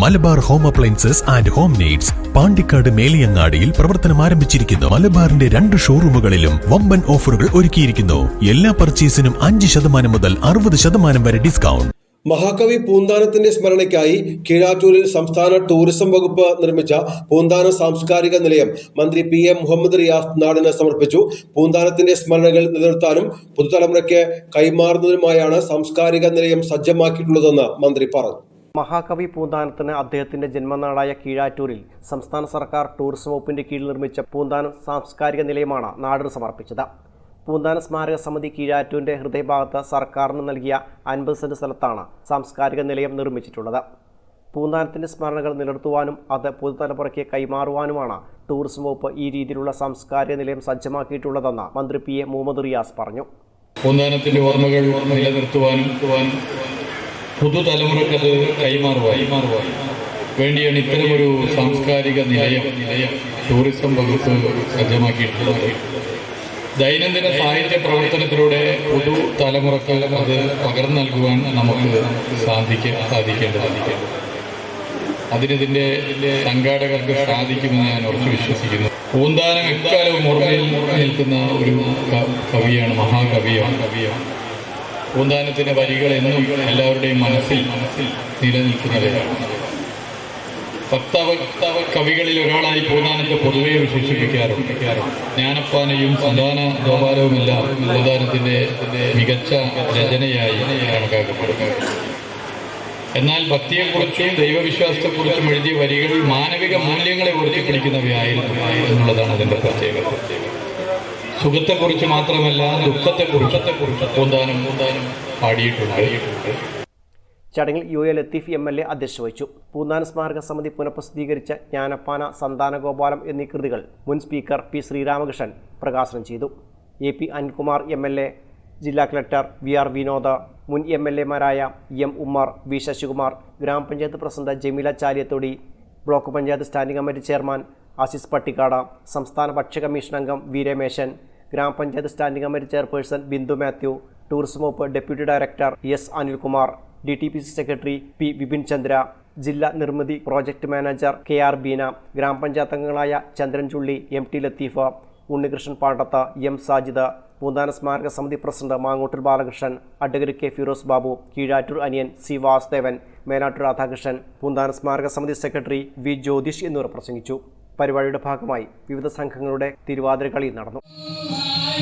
Malabar home appliances and home needs Pandikkad മേലിയങ്ങാടിയിൽ പ്രവർത്തനം ആരംഭിച്ചിരിക്കുന്നു. മലബാറിന്റെ രണ്ട് ഷോറൂമുകളിലും വമ്പൻ ഓഫറുകൾ ഒരുക്കിയിരിക്കുന്നു. എല്ലാ പർച്ചേസിനും അഞ്ച് ശതമാനം മുതൽ അറുപത് ശതമാനം വരെ ഡിസ്കൗണ്ട്. മഹാകവി പൂന്താനത്തിന്റെ സ്മരണയ്ക്കായി കീഴാറ്റൂരിൽ സംസ്ഥാന ടൂറിസം വകുപ്പ് നിർമ്മിച്ച പൂന്താന സാംസ്കാരിക നിലയം മന്ത്രി പി എം മുഹമ്മദ് റിയാസ് നാടിന് സമർപ്പിച്ചു. പൂന്താനത്തിന്റെ സ്മരണകൾ നിലനിർത്താനും പുതുതലമുറയ്ക്ക് കൈമാറുന്നതിനുമായാണ് സാംസ്കാരിക നിലയം സജ്ജമാക്കിയിട്ടുള്ളതെന്ന് മന്ത്രി പറഞ്ഞു. മഹാകവി പൂന്താനത്തിന് അദ്ദേഹത്തിന്റെ ജന്മനാടായ കീഴാറ്റൂരിൽ സംസ്ഥാന സർക്കാർ ടൂറിസം വകുപ്പിന്റെ കീഴിൽ നിർമ്മിച്ച പൂന്താനം സാംസ്കാരിക നിലയമാണ് നാടിന് സമർപ്പിച്ചത്. പൂന്താന സ്മാരക സമിതി കീഴാറ്റൂരിന്റെ ഹൃദയഭാഗത്ത് സർക്കാരിന് നൽകിയ അൻപത് സെന്റ് സ്ഥലത്താണ് സാംസ്കാരിക നിലയം നിർമ്മിച്ചിട്ടുള്ളത്. പൂന്താനത്തിന്റെ സ്മരണകൾ നിലനിർത്തുവാനും അത് പുതുതലമുറയ്ക്ക് കൈമാറുവാനുമാണ് ടൂറിസം വകുപ്പ് ഈ രീതിയിലുള്ള സാംസ്കാരിക നിലയം സജ്ജമാക്കിയിട്ടുള്ളതെന്ന് മന്ത്രി പി എ മുഹമ്മദ് റിയാസ് പറഞ്ഞു. പൂന്താനത്തിന്റെ ഓർമ്മകൾ നിലനിർത്തുവാനും പുതുതലമുറക്കത് കൈമാറുവായി മാറുവായി വേണ്ടിയാണ് ഇത്തരമൊരു സാംസ്കാരിക നിലയം നിലയം ടൂറിസം വകുപ്പ് സജ്ജമാക്കിയിട്ടുള്ളത്. ദൈനംദിന സാഹിത്യ പ്രവർത്തനത്തിലൂടെ പുതു തലമുറയ്ക്ക് അത് പകർന്നു നൽകുവാൻ നമുക്ക് സാധിക്ക സാധിക്കേണ്ടതാണ്. അതിനിതിന്റെ സംഘാടകർക്ക് സാധിക്കുമെന്ന് ഞാൻ ഉറച്ചു വിശ്വസിക്കുന്നു. പൂന്താനം എക്കാലവും ഓർമ്മയിൽ നിൽക്കുന്ന ഒരു കവിയാണ് മഹാകവിയാണ്. കവിയാണ് പൂന്താനത്തിന്റെ വരികൾ എന്നും എല്ലാവരുടെയും മനസ്സിൽ നിലനിൽക്കുന്നവരാണ്. ഭക്തവ കവികളിൽ ഒരാളായി പൂന്താനത്തെ പൊതുവെ വിശേഷിപ്പിക്കാറുണ്ട്. ജ്ഞാനപ്പാനയും സന്താന ഗോപാലവുമെല്ലാം പൂന്താനത്തിന്റെ മികച്ച രചനയായി കണക്കാക്കപ്പെടുന്നത് എന്നാൽ ഭക്തിയെക്കുറിച്ചും ദൈവവിശ്വാസത്തെക്കുറിച്ചും എഴുതിയ വരികൾ മാനവിക മൂല്യങ്ങളെ ഉയർത്തിപ്പിടിക്കുന്നവയായിരുന്നു എന്നുള്ളതാണ് അതിന്റെ പ്രത്യേകത. സുഖത്തെക്കുറിച്ച് മാത്രമല്ല ദുഃഖത്തെക്കുറിച്ച് പൂന്താനം പൂന്താനം പാടിയിട്ടുണ്ട്. ചടങ്ങിൽ U A Latheef M L A അധ്യക്ഷ വഹിച്ചു. പൂന്താന സ്മാരക സമിതി പുനഃപ്രസിദ്ധീകരിച്ച ജ്ഞാനപ്പാന സന്താനഗോപാലം എന്നീ കൃതികൾ മുൻ സ്പീക്കർ പി ശ്രീരാമകൃഷ്ണൻ പ്രകാശനം ചെയ്തു. A P Anilkumar M L A ജില്ലാ കളക്ടർ വി ആർ വിനോദ മുൻ എം എൽ എമാരായ എം ഉമ്മർ വി ശശികുമാർ ഗ്രാമപഞ്ചായത്ത് president Jameela Chaliyathodi block panchayat standing committee chairman Azeez Pattikkad സംസ്ഥാന ഭക്ഷ്യ കമ്മീഷൻ അംഗം വി രമേശൻ ഗ്രാമപഞ്ചായത്ത് standing committee chairperson Bindu Mathew tourism വകുപ്പ് deputy director S Anilkumar D T P C secretary P Vipin Chandra ജില്ലാ Nirmithi project manager K R Beena ഗ്രാമപഞ്ചായത്ത് അംഗങ്ങളായ ചന്ദ്രൻ ചുള്ളി M T Latheefa Unnikrishnan Pandath M Sajid Poonthana സ്മാരക സമിതി president Mangottur Balakrishnan advocate K Firoz Babu Keezhattur Aniyan C Vasudevan Menattur Radhakrishnan Poonthana സ്മാരക സമിതി secretary V Jyothish എന്നിവർ പ്രസംഗിച്ചു. പരിപാടിയുടെ ഭാഗമായി വിവിധ സംഘങ്ങളുടെ തിരുവാതിര കളി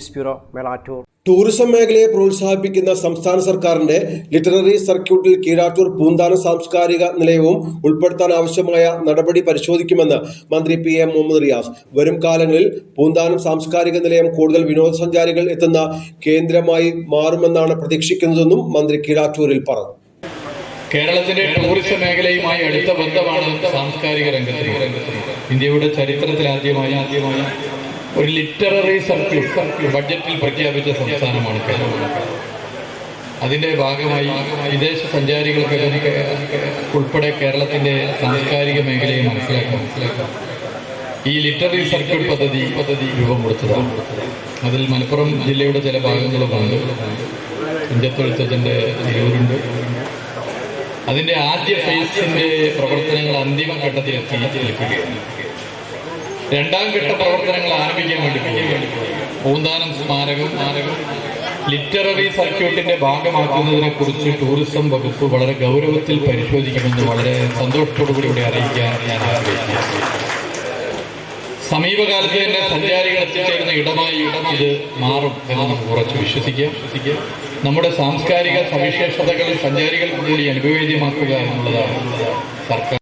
ന്യൂസ് ബ്യൂറോ മേളാറ്റൂർ ടൂറിസം മേഖലയെ പ്രോത്സാഹിപ്പിക്കുന്ന സംസ്ഥാന സർക്കാരിന്റെ ലിറ്റററി സർക്യൂട്ടിൽ കീഴാറ്റൂർ പൂന്താന സാംസ്കാരിക നിലയവും ഉൾപ്പെടുത്താൻ ആവശ്യമായ നടപടി പരിശോധിക്കുമെന്ന് മന്ത്രി പി എം മുഹമ്മദ് റിയാസ്. വരും കാലങ്ങളിൽ പൂന്താനം സാംസ്കാരിക നിലയം കൂടുതൽ വിനോദസഞ്ചാരികൾ എത്തുന്ന കേന്ദ്രമായി മാറുമെന്നാണ് പ്രതീക്ഷിക്കുന്നതെന്നും മന്ത്രി കീഴാറ്റൂരിൽ പറഞ്ഞു. കേരളത്തിന്റെ ടൂറിസം മേഖലയുമായി അടുത്ത ബന്ധമാണ് സാംസ്കാരിക രംഗത്ത്. ഇന്ത്യയുടെ ചരിത്രത്തിൽ ആദ്യമായി ആദ്യമായി ഒരു ലിറ്റററി സർക്യൂട്ട് ബഡ്ജറ്റിൽ പ്രഖ്യാപിച്ച സംസ്ഥാനമാണ് കേരളം. അതിന്റെ ഭാഗമായി വിദേശ സഞ്ചാരികൾക്ക് ഉൾപ്പെടെ കേരളത്തിന്റെ സാംസ്കാരിക മേഖലയെ മനസ്സിലാക്കാം. ഈ ലിറ്റററി സർക്യൂട്ട് പദ്ധതി പദ്ധതി രൂപം കൊടുത്തതാണ് അതിൽ മലപ്പുറം ജില്ലയുടെ ചില ഭാഗങ്ങളുമുണ്ട്. തുഞ്ചത്തൊഴുത്തച്ഛന്റെ തിരൂരുണ്ട്. അതിന്റെ ആദ്യ ഫേസിന്റെ പ്രവർത്തനങ്ങൾ അന്തിമ ഘട്ടത്തിൽ എത്തി നിൽക്കുകയാണ് രണ്ടാം ഘട്ട പ്രവർത്തനങ്ങൾ ആരംഭിക്കാൻ വേണ്ടി. പൂന്താനം സ്മാരകം ലിറ്റററി സർക്യൂട്ടിന്റെ ഭാഗമാക്കുന്നതിനെ കുറിച്ച് ടൂറിസം വകുപ്പ് വളരെ ഗൗരവത്തിൽ പരിശോധിക്കുമെന്ന് വളരെ സന്തോഷത്തോടു കൂടി ഇവിടെ അറിയിക്കാൻ ഞാൻ ആഗ്രഹിക്കുന്നു. സമീപകാലത്ത് തന്നെ സഞ്ചാരികൾ എത്തിച്ചേരുന്ന ഇടമായി ഇടം ഇത് മാറും എന്ന് നമുക്ക് ഉറച്ചു വിശ്വസിക്കാം. നമ്മുടെ സാംസ്കാരിക സവിശേഷതകൾ സഞ്ചാരികൾക്ക് കൂടി അനുഭവേദ്യമാക്കുക എന്നുള്ളതാണ് സർക്കാർ